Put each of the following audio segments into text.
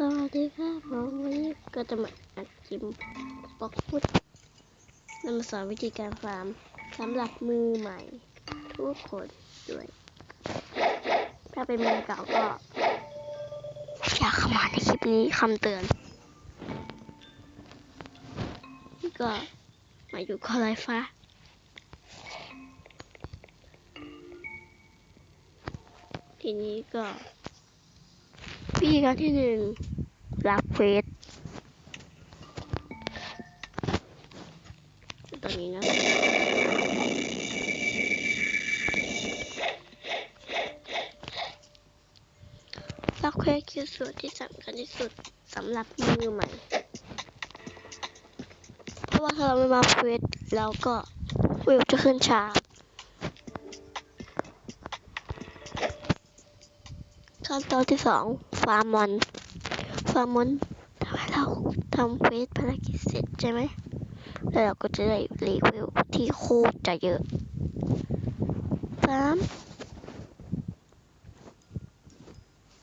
สวัสดีครับผมวันนี้ก็จะมาอัดคลิปบล็อกฟุตนำมาสอนวิธีการฟาร์มสำหรับมือใหม่ ทุกคนด้วย ถ้าเป็นมือเก่าก็อย่าเข้ามาในคลิปนี้คำเตือน นี่ก็มาอยู่กับไรฟ้าทีนี้ก็วิธีการที่หนึ่ง เควสตอนนี้นะรับเควสคือส่วนที่สำคัญที่สุดสำหรับมือใหม่ เพราะว่าถ้าเราไม่มาเควสแล้วก็วิวจะขึ้นช้าขั้นตอนที่สองฟาร์มมอน ฟาร์มมอนทำให้เราทำเฟสภารกิจเสร็จใช่ไหม แล้วเราก็จะได้รีวิวที่โคตรจะเยอะสาม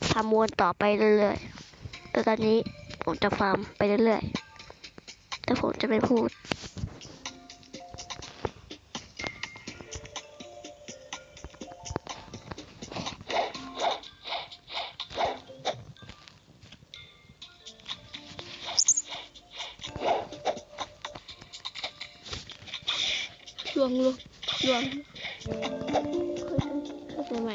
ฟาร์มวนต่อไปเรื่อยๆแต่ตอนนี้ผมจะฟาร์มไปเรื่อยๆ แต่ผมจะไม่พูด ลวงลวงล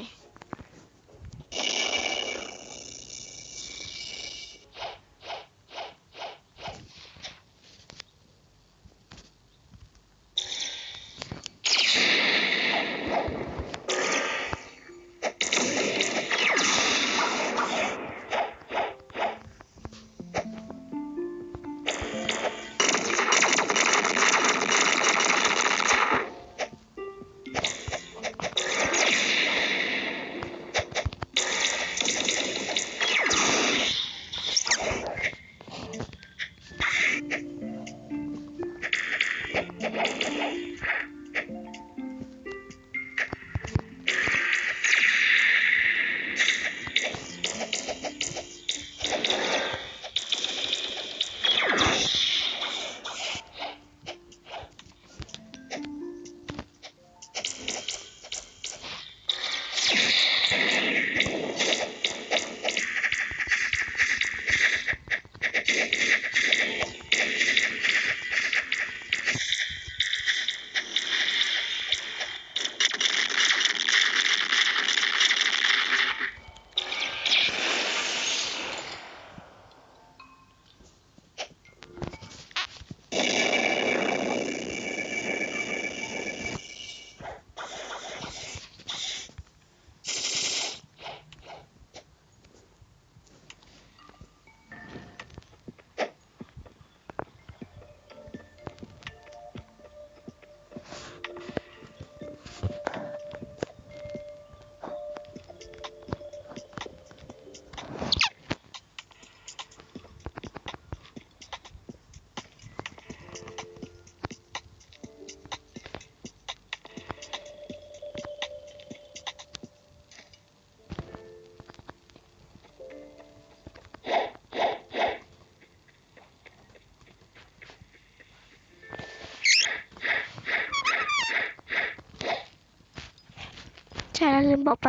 บอกไป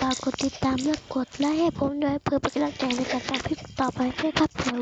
ฝากกดติดตามและกดไลค์ให้ผมด้วยเพื่อเป็นกำลังใจในการทำคลิปต่อไปด้วยครับผม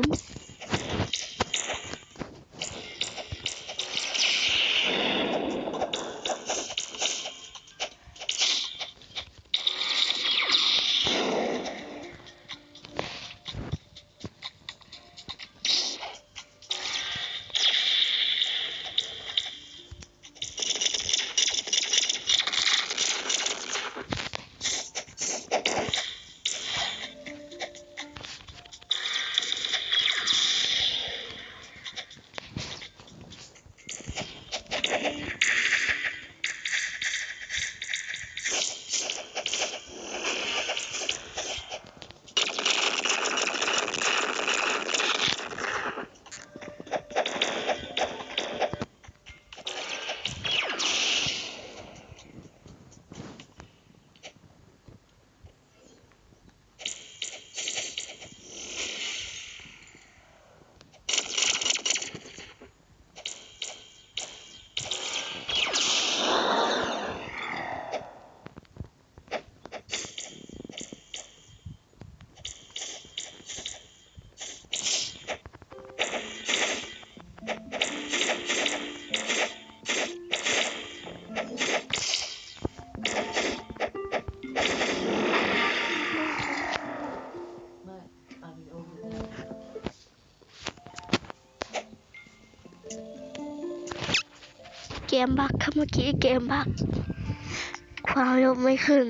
มบักครับเมื่อกี้เกมบักความเร็วไม่ขึ้น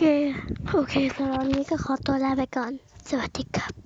โอเค โอเคสำหรับวันนี้ก็ขอตัวลาไปก่อน สวัสดีครับ